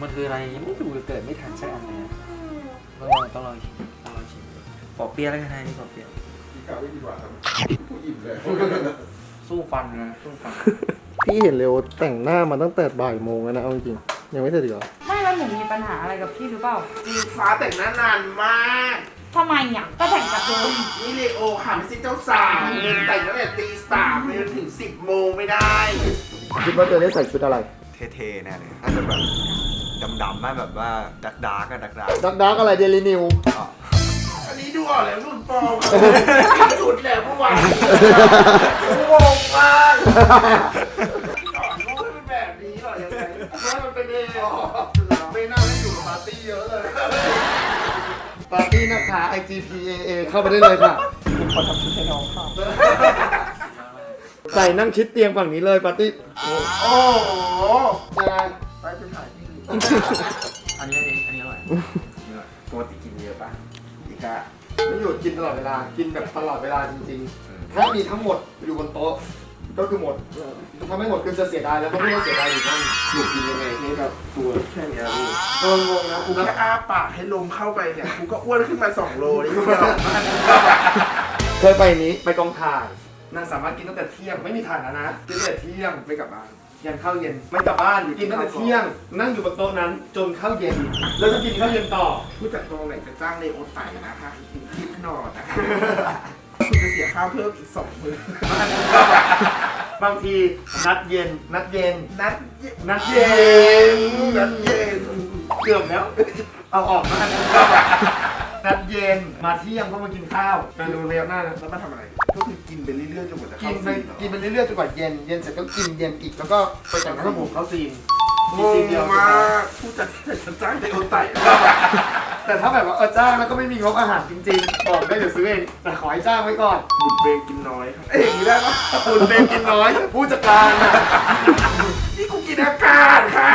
มันคืออะไรยังไม่ดูเลยเกิดไม่ทันสักอันเลยอะต้องลองต้องลองชิมต้องลองชิมปอเปี๊ยะแล้วกันนะนี่ปอเปี๊ยะพี่กาไม่ดีกว่าครับผู้อิ่มเลยสู้ฟันนะสู้ฟันพี่เห็นเร็วแต่งหน้ามาตั้งแต่บ่ายโมงแล้วนะเอาจริงๆยังไม่เสร็จอีกเหรอไม่แล้วหนูมีปัญหาอะไรกับพี่หรือเปล่าจีฟ้าแต่งหน้านานมากทำไมอะก็แต่งกับเธอนี่เลโอค่ะไม่ใช่เจ้าสาวเงินแต่งตั้งแต่ตีสามไปจนถึงสิบโมงไม่ได้ คิดว่าจะได้ใส่ชุดอะไร เท่ๆแน่เลยอาจจะแบบ ดำๆไหมแบบว่าดักดาร์กอะดักดาร์กดักดักอะไรเดลินิว อันนี้ดูออกแล้วรุ่นปลอมครับสุดแหละเมื่อวานงงมากก่อนรู้ว่าเป็นแบบนี้เหรอยังไงไม่มันเป็นเองไม่น่าให้อยู่กับปาร์ตี้เยอะเลยปาร์ตี้นะคะ IGPAA เข้าไปได้เลยค่ะขอทำชุดให้น้องครับใส่นั่งชิดเตียงฝั่งนี้เลยปาร์ตี้โอ้โห ยังไงไปไปถ่ายที่ อื่นอันนี้อันนี้อันนี้อร่อยปกติกินเยอะป่ะอีกอะไม่หยุดกินตลอดเวลา กินแบบตลอดเวลาจริงๆ ถ้ามีทั้งหมดอยู่บนโต๊ะ ก็คือหมดถ้าไม่หมดคือจะเสียดายแล้วก็ไม่ได้เสียดายอยู่นั่นหนูกินยังไงให้แบบตัวแค่เนี้ยลูกเอองงนะกูกูแค่อ้าปากให้ลมเข้าไปเนี่ย กูก็อ้วนขึ้นมา2โลนี่กูไม่ออกมาเคยไปนี้ไปกองถ่ายนางสามารถกินตั้งแต่เที่ยงไม่มีถ่านนะนะกินตั้งแต่เที่ยงไม่กลับบ้าน ยันข้าวเย็นไม่กลับบ้านกินตั้งแต่เที่ยง นั่งอยู่บนโต๊ะนั้นจนข้าวเย็น แล้วจะกินข้าวเย็นต่อ ผู้จัดกองไหนจะจ้างเลโอไต่นะคะกินทิพย์นอนนะคะคุณจะเสียค่าเพิ่มอีกสองหมื่นบางทีนัดเย็น นัดเย็น นัดเย็นนัดเย็นนัดเย็นเกือบแล้ว เอาออกมา นัดเย็นมาเที่ยงก็มากินข้าว ไปดูเรียวหน้านะแล้วมาทำอะไร ก็คือกินไปเรื่อยๆจนกว่าจะกิเข้านไปซีนเหรอกินไปเรื่อยๆจนกว่าเย็น เย็นเสร็จก็กินเย็นอีกแล้วก็ไปแต่งข้าวหมูข้าวซีนงมีซีนงเดียวมากผู้จัดที่ไหนจะจ้างเลโอไต่แต่ถ้าแบบว่าเออจ้างแล้วก็ไม่มีงบอาหารจริงๆบอกได้เดี๋ยวซื้อเองแต่ขอให้จ้างไว้ก่อน บุญเบงกินน้อยครับเอ้ยอย่างนี้ได้ปะคุณเป็นกินน้อยแต่ผู้จัดการนะนี่กูกินอากาศค่ะ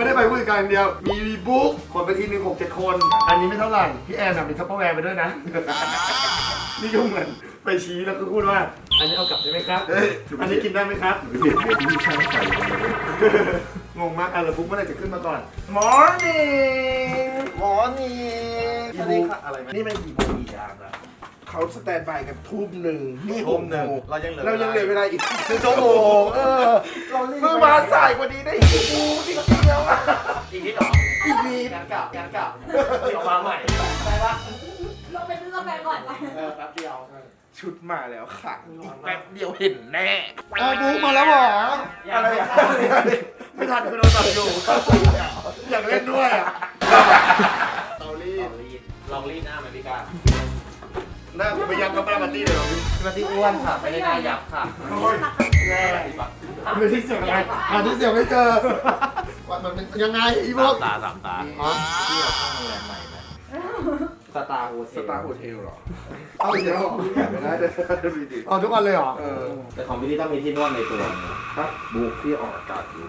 ไม่ได้ไปผู้จัดการอย่างเดียวมีวีบุ๊กคนไปทีหนึ่งหกเจ็ดคน อันนี้ไม่เท่าไหร่ พี่แอนน่ะมีทัพเปอร์แวร์ไปด้วยนะ นี่ก็เหมือนไปชี้แล้วก็พูดว่า อันนี้เอากลับได้ไหมครับ อันนี้กินได้ไหมครับเบียดเบียดที่ช่างไฟงงมากอะแล้วบุ๊กเมื่อไหร่จะขึ้นมาก่อนมอร์นิ่งหมอนี่อันนี้อะไรนี่มันกี่โมงกี่ยามแล้ว เขาสแตนบายกันทุ่มหนึ่งนี่หทุ่กมหโมนึ่งงเรายังเหลือ เรายังเหลือเวลาอีกครึ่งชั่ชั่ววโมโมงงเออเมื่อมาสายกว่านี้ได้อีกกูจริงๆแล้วอะอีกนิดหรออีกนิด งานกลับงานกลับเดี๋ยวมาใหม่ได้ปะลงไปซื้อกาแฟก่อนไปเออแป๊บเดียว ชุดมาแล้วค่ะอีกแป๊บเดียวเห็นแน่อะบุ๊กมาแล้วเหรออะไรอะไม่ทันคือโดนตัดอยู่อยากเล่นด้วยอะ เตารีลดองรีดลองรีดหน้าไหมพี่ก้า หน้ากูไปยัดกับป้าปาร์ตี้เลยเหรอพี่พี่มาที่อ้วนค่ะ ไม่ได้หน้ายับค่ะแน่คือที่เสียงอะไรหาที่เสียงไม่เจอว่ามันเป็นยังไงอีบุ๊กตาสามตาอ๋อที่เราเข้าโรงแรมใหม่ไหมสตาร์โฮเทสลตาร์โฮเทลเหรอ เอาอีกแล้วเหรอไม่ได้เลยดูดิเอาทุกวันเลยเหรอ เออแต่ของพี่นี่ต้องมีที่นวดในตัวนะครับบุกที่ออกอากาศอยู่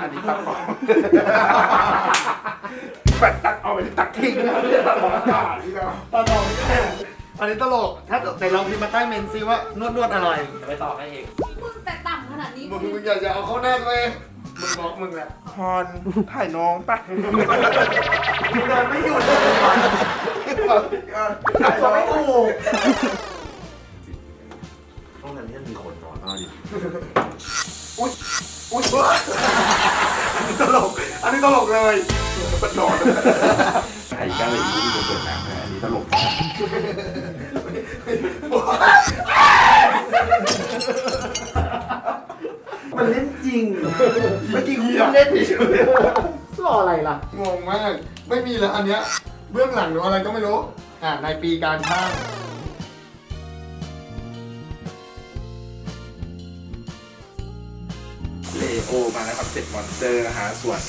อันนี้ตัดออก แบตตัดเอาไปตัดทิ้งแล้วเนี่ยตัดออกอากาศนี่ก็ตลกอันนี้ตลก ถ้าในลองพิมพ์มาใต้เมนซิว่านวดนวดอะไร จะไปต่อให้เองมึงแต่ต่ำขนาดนี้มึงมึงอย่าอย่าเอาเข้าหน้าตัวเองมึงบอกมึงแหละฮอนถ่ายน้องปะเดินไม่หยุดเลยถ่ายน้องไม่ถูกห้องนั้นที่มีคนนอนเอาดิอุ้ยตลก อันนี้ตลกเลย มันนอนไอ้ก้าเลยอีกจะเปิดหนังนะอันนี้ตลกมันเล่นจริงเมื่อกี้กูเล่นเฉยรออะไรล่ะ งงมาก ไม่มีเลยอันเนี้ย เบื้องหลังหรืออะไรก็ไม่รู้ อ่าในปีการช่างเลโอมาแล้วครับเสร็จมอนสเตอร์นะฮะส่วน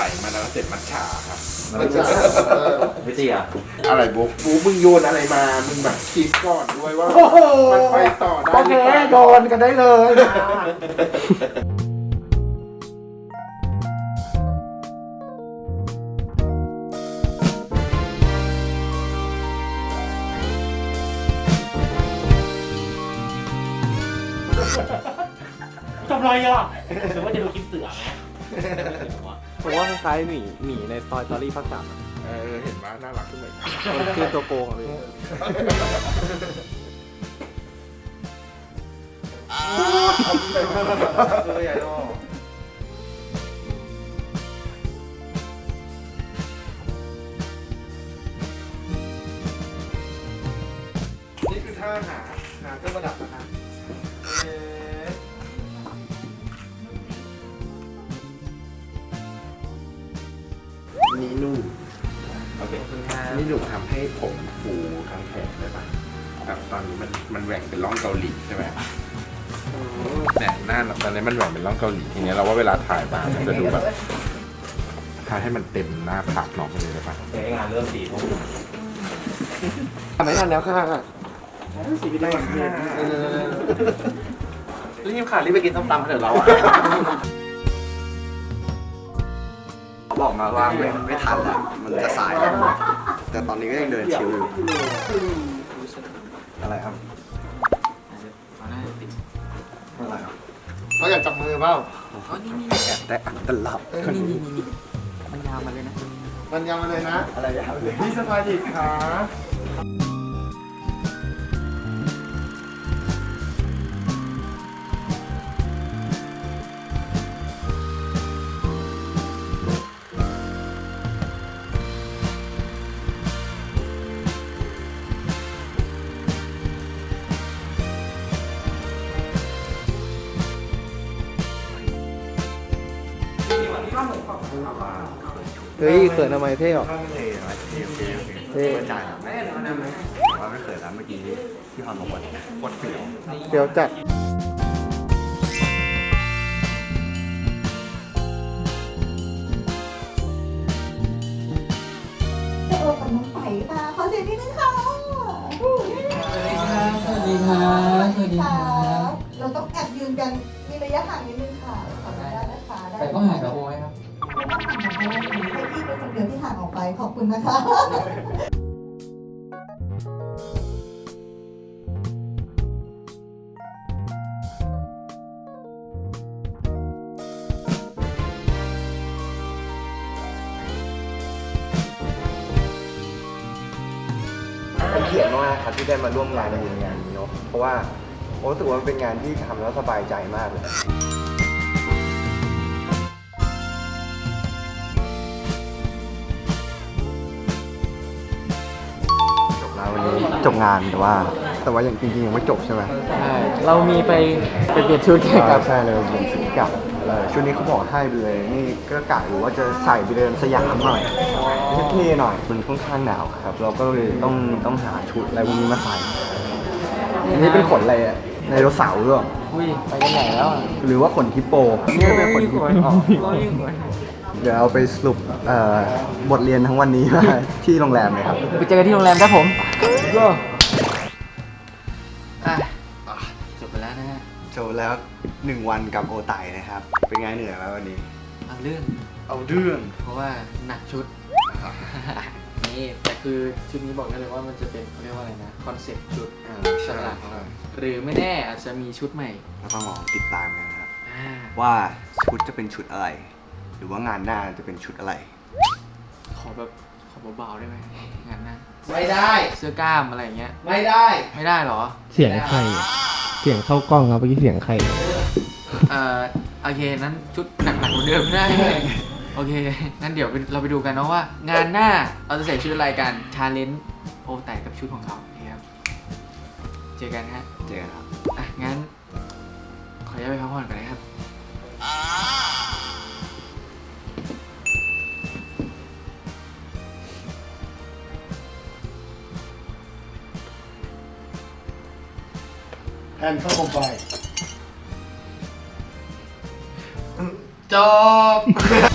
ใส่มาแล้วเสร็จมัทฉาครับมันจะเออพี่เตี้ยอะไรบุ๊กบุ๊กมึงโยนอะไรมา มึงแบบคิดก่อนด้วยว่าโอ้โหมันไปต่อได้โอหเครือเปล่าโดนกันได้เลยทำไรอะหรือว่าจะดูคลิปเสือไหม ผมว่าคล้ายๆหมีหมีในสตอรี่ภาคสามอะเออเห็นไหมน่ารักขึ้นเลยมันคือตัวโกงอะพี่ตัวใหญ่ดอนี่คือท่าหาหาเครื่องประดับนะครับเอ๊ะ นี่หนูทำให้ผมฟูทั้งแขนได้ปะแบบตอนนี้มันมันแหว่งเป็นร่องเกาหลีใช่ไหมเนี่ยหน้าตอนนี้มันแหว่งเป็นร่องเกาหลีทีเนี้ยเราว่าเวลาถ่ายมามันจะดูแบบทาให้มันเต็มหน้าผากน้องไปเลยได้ปะงานเริ่มสี่ทุ่มทำไม่ทันแล้วค่ะสีวิตได้ยังรีบขารีบไปกินส้มตำเถอะเราอะเขาบอกมาว่าไม่ไม่ทันแล้วมันจะสายแล้ว แต่ตอนนี้ก็ยังเดินชิวอยู่อะไรครับอะไรครับเขาอยากจับมือเปล่าแอบแต่อันตลับมันยาวมาเลยนะ มันยาวมาเลยนะ อะไรยาวเลยพี่สมาธิขา เฮ้ยเขินทำไมเท่หรอข้างเลยอะไรเท่เท่เท่เท่ใจครับว่าไม่เคยแล้วเมื่อกี้ที่ฮอนบอกว่าโคตรเฟี้ยวเดี๋ยวจัดโอ้กับน้องไปค่ะขอเสียงนิดนึงค่ะสวัสดีครับสวัสดีครับสวัสดีครับเราต้องแอบยืนกันมีระยะห่างนิดนึงค่ะขออนุญาตนะคะได้แต่ต้องหากับโบไหมครับ ไม่ต้องห่างกันเพราะว่าให้พี่เป็นคนเดียวที่ห่างออกไปขอบคุณนะคะเป็นเกียรติมากครับที่ได้มาร่วมงานในงานนี้เนาะเพราะว่าผมรู้สึกว่ามันเป็นงานที่ทำแล้วสบายใจมากเลย ววันนี้จบงานแต่ว่า แต่ว่าอย่างจริงๆยังไม่จบใช่ไหมใช่เรามีไปไปเปลี่ยนชุดแข่งกับ ใช่เลยผมชุดเกับชุดนี้เขาบอกให้ไปเลยนี่ก็กะอยู่ว่าจะใส่ไปเดินสยามหน่อยเท่ๆหน่อยมันค่อนข้างหนาวครับ เราก็เลยต้องต้องหาชุดอะไรพวกนี้มาใส่อันนี้เป็นขนอะไรอะไดโนเสาร์ด้วยอุ้ยไปกันไหนแล้วอะหรือว่าขนฮิปโปนี่เป็นคนที่อ๋อนี่คน เดี๋ยวเอาไปสรุปเอ่อบทเรียนทั้งวันนี้ที่โรงแรมเลยครับ ไปเจอกันที่โรงแรมครับผมก็อะจบไปแล้วนะฮะจบแล้วหนึ่งวันกับโอไตนะครับ เป็นไงเหนื่อยไหมวันนี้ เอาเรื่อง เอาเรื่อง เพราะว่าหนักชุด นี่แต่คือชุดนี้บอกได้เลยว่ามันจะเป็นเขาเรียกว่าอะไรนะคอนเซ็ปต์ชุดอ่าฉลาดของเราหรือไม่แน่อาจจะมีชุดใหม่ก็ต้องลองติดตามกันนะครับ อ่าว่าชุดจะเป็นชุดอะไร หรือว่างานหน้าจะเป็นชุดอะไร ขอแบบขอเบาๆได้ไหมงานหน้าไม่ได้ เสื้อกล้ามอะไรอย่างเงี้ย ไม่ได้ ไม่ได้เหรอ เสียงใครอะเสียงเข้ากล้องครับเมื่อกี้เสียงใครเอ่อโอเคนั้นชุดหนักๆเหมือนเดิมได้ โอเคงั้นเดี๋ยวเราไปดูกันเนาะว่า งานหน้าเราจะใส่ชุดอะไรกันชาเลนจ์โอแต่กับชุดของเขานะครับเจอกันฮะเจอกันครับ อะงั้น ขออนุญาตไปพักผ่อนก่อนนะครับ แทนเข้าโคมไปจบ